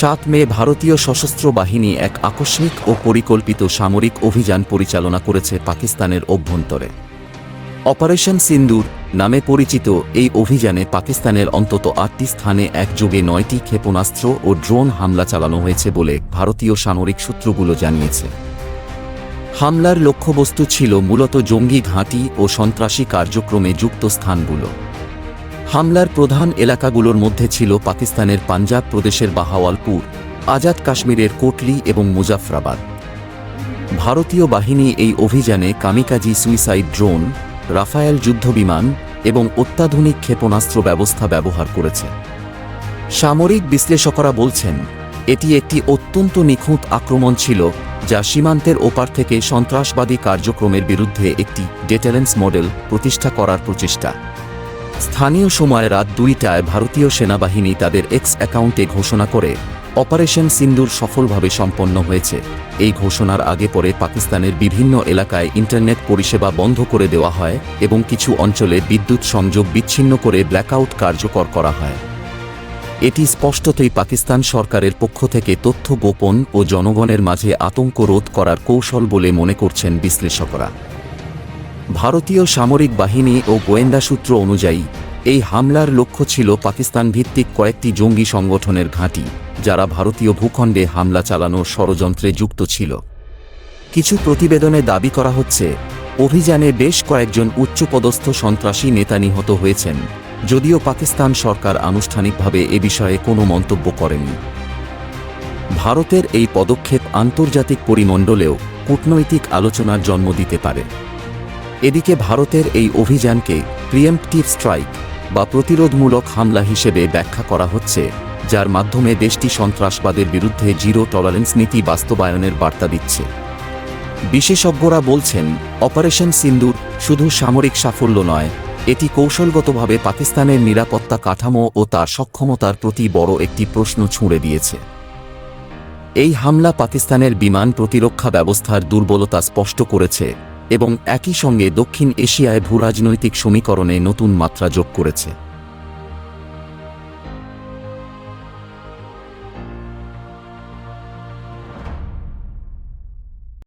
সাত মে ভারতীয় সশস্ত্র বাহিনী এক আকস্মিক ও পরিকল্পিত সামরিক অভিযান পরিচালনা করেছে পাকিস্তানের অভ্যন্তরে। অপারেশন সিন্দুর নামে পরিচিত এই অভিযানে পাকিস্তানের অন্তত আটটি স্থানে একযোগে নয়টি ক্ষেপণাস্ত্র ও ড্রোন হামলা চালানো হয়েছে বলে ভারতীয় সামরিক সূত্রগুলো জানিয়েছে। হামলার লক্ষ্যবস্তু ছিল মূলত জঙ্গি ঘাঁটি ও সন্ত্রাসী কার্যক্রমে যুক্ত স্থানগুলো। হামলার প্রধান এলাকাগুলোর মধ্যে ছিল পাকিস্তানের পাঞ্জাব প্রদেশের বাহাওয়ালপুর, আজাদ কাশ্মীরের কোটলি এবং মুজাফরাবাদ। ভারতীয় বাহিনী এই অভিযানে কামিকাজি সুইসাইড ড্রোন, রাফায়েল যুদ্ধবিমান এবং অত্যাধুনিক ক্ষেপণাস্ত্র ব্যবস্থা ব্যবহার করেছে। সামরিক বিশ্লেষকরা বলছেন, এটি একটি অত্যন্ত নিখুঁত আক্রমণ ছিল যা সীমান্তের ওপার থেকে সন্ত্রাসবাদী কার্যক্রমের বিরুদ্ধে একটি ডেটারেন্স মডেল প্রতিষ্ঠা করার প্রচেষ্টা। স্থানীয় সময় রাত দুইটায় ভারতীয় সেনাবাহিনী তাদের এক্স অ্যাকাউন্টে ঘোষণা করে, অপারেশন সিন্দুর সফলভাবে সম্পন্ন হয়েছে। এই ঘোষণার আগে পরে পাকিস্তানের বিভিন্ন এলাকায় ইন্টারনেট পরিষেবা বন্ধ করে দেওয়া হয় এবং কিছু অঞ্চলে বিদ্যুৎ সংযোগ বিচ্ছিন্ন করে ব্ল্যাকআউট কার্যকর করা হয়। এটি স্পষ্টতই পাকিস্তান সরকারের পক্ষ থেকে তথ্য গোপন ও জনগণের মাঝে আতঙ্ক রোধ করার কৌশল বলে মনে করছেন বিশ্লেষকরা। ভারতীয় সামরিক বাহিনী ও গোয়েন্দা সূত্র অনুযায়ী, এই হামলার লক্ষ্য ছিল পাকিস্তান ভিত্তিক কয়েকটি জঙ্গি সংগঠনের ঘাঁটি, যারা ভারতীয় ভূখণ্ডে হামলা চালানোর ষড়যন্ত্রে যুক্ত ছিল। কিছু প্রতিবেদনে দাবি করা হচ্ছে, অভিযানে বেশ কয়েকজন উচ্চপদস্থ সন্ত্রাসী নেতা নিহত হয়েছেন, যদিও পাকিস্তান সরকার আনুষ্ঠানিকভাবে এ বিষয়ে কোনো মন্তব্য করেনি। ভারতের এই পদক্ষেপ আন্তর্জাতিক পরিমণ্ডলেও কূটনৈতিক আলোচনার জন্ম দিতে পারে। এদিকে ভারতের এই অভিযানকে প্রিয়েম্পটিভ স্ট্রাইক বা প্রতিরোধমূলক হামলা হিসেবে ব্যাখ্যা করা হচ্ছে, যার মাধ্যমে দেশটি সন্ত্রাসবাদের বিরুদ্ধে জিরো টলারেন্স নীতি বাস্তবায়নের বার্তা দিচ্ছে। বিশেষজ্ঞরা বলছেন, অপারেশন সিন্দুর শুধু সামরিক সাফল্য নয়, এটি কৌশলগতভাবে পাকিস্তানের নিরাপত্তা কাঠামো ও তার সক্ষমতার প্রতি বড় একটি প্রশ্ন ছুঁড়ে দিয়েছে। এই হামলা পাকিস্তানের বিমান প্রতিরক্ষা ব্যবস্থার দুর্বলতা স্পষ্ট করেছে এবং একই সঙ্গে দক্ষিণ এশিয়ায় ভূরাজনৈতিক সমীকরণে নতুন মাত্রা যোগ করেছে।